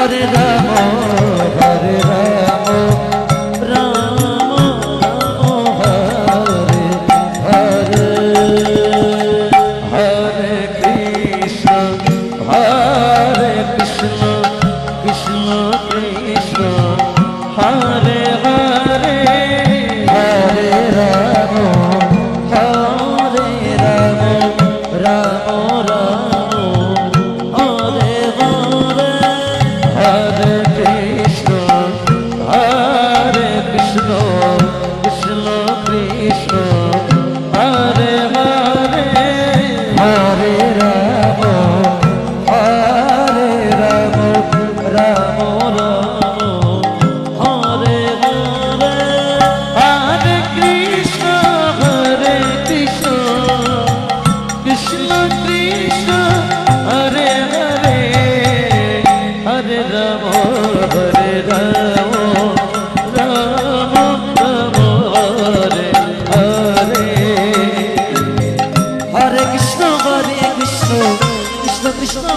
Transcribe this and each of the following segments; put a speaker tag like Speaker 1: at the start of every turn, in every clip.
Speaker 1: হরে রাম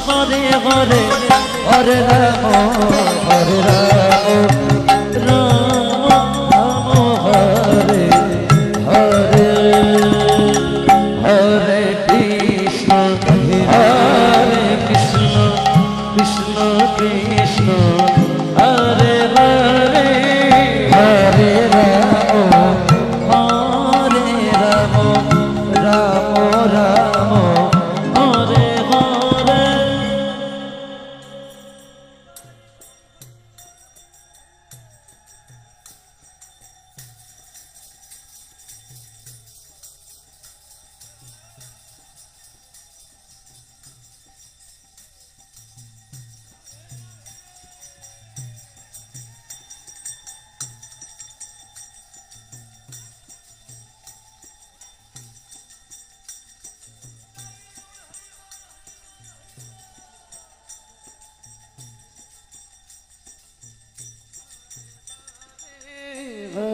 Speaker 1: হরে হরে হরে রাম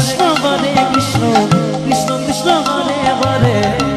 Speaker 1: কৃষ্ণ বলে কৃষ্ণ কৃষ্ণ কৃষ্ণ বলে বলে